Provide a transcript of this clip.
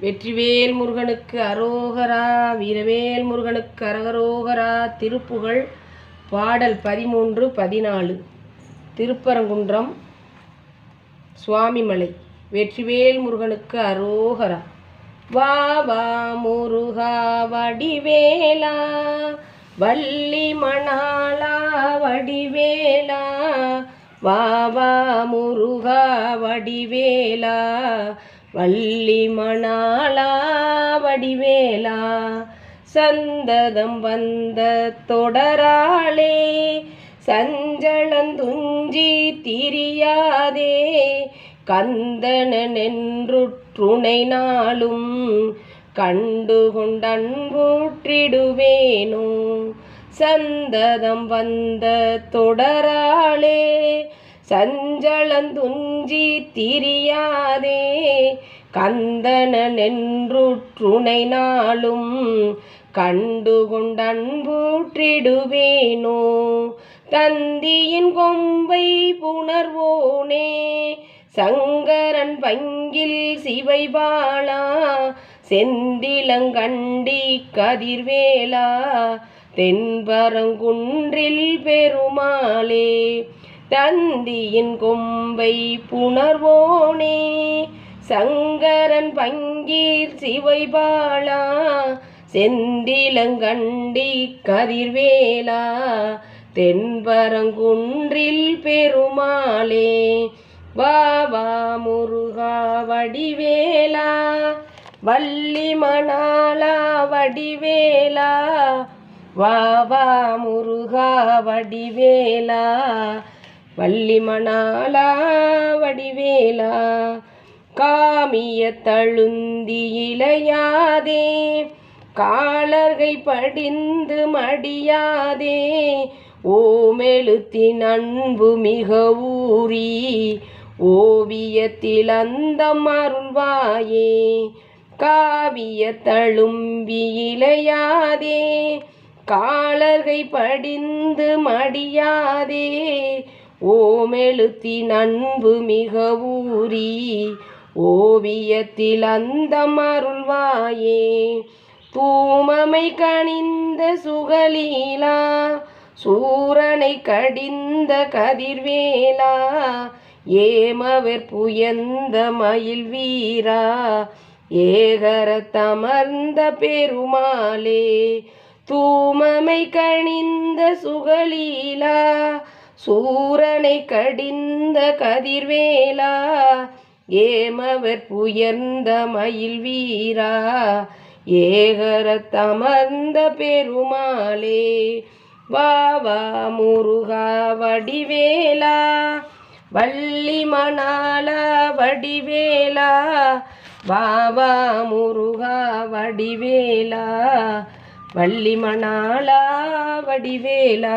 வெற்றிவேல் முருகனுக்கு அரோகரா வீரவேல் முருகனுக்கு அரகரோகரா திருப்புகழ் பாடல் பதிமூன்று பதினாலு. திருப்பரங்குன்றம் சுவாமிமலை வெற்றிவேல் முருகனுக்கு அரோகரா. வா வா முருகா வடிவேலா வள்ளி மணாலா வடிவேலா. வா வா முருகா வடிவேலா வள்ளி மணாலா வடிவேலா சந்ததம் வந்த தொடராளே சஞ்சளந்துஞ்சி திரியாதே கந்தனென்றுற்றுணை நாளும் கண்டு கொண்டன்பூற்றிடுவேனோ சந்ததம் வந்த தொடராளே சஞ்சளந்துஞ்சி திரியாதே கந்தனென்றுற்றுணை நாளும் கண்டு கொண்டன்பூற்றிடுவேனோ தந்தியின் கொம்பை புணர்வோனே சங்கரன் பங்கில் சிவைபாலா செந்திலங்கண்டி கதிர்வேலா தென்பரங்குன்றில் பெருமாளே. தந்தியின் கொம்பை புணர்வோனே. சங்கரன் பங்கீர் சிவைபாலா. செந்திலங்கண்டி கதிர்வேலா. தென்பரங்குன்றில் பெருமாளே. பாபா முருகா வடிவேலா. வள்ளி மணாலா வடிவேலா வா முருகா வடிவேலா. வள்ளி மணாலா வடிவேலா காமிய தழுந்தி இளையாதே காலர்கை படிந்து மடியாதே ஓமெழுத்தின் அன்பு மிக ஊறி ஓவியத்தில் அந்த அருள்வாயே காவிய தழும்பி இளையாதே காலர்கை படிந்து மடியாதே ஓமெழுத்தி நண்பு மிக ஊறி ஓவியத்தில் அந்த அருள்வாயே. தூமமை கணிந்த சுகலீலா சூரனை கடிந்த கதிர்வேலா ஏமவர் புயந்த மயில் வீரா ஏகர தமர்ந்த பெருமாளே. தூமமை கணிந்த சுகலீலா சூரனை கடிந்த கதிர்வேலா ஏமவர் புயர்ந்த மயில் வீரா ஏகர தமர்ந்த பெருமாளே வாவா முருகா வடிவேலா வள்ளி மணாலா வடிவேலா வாவா முருகா வடிவேலா வள்ளி மணாலா வடிவேலா.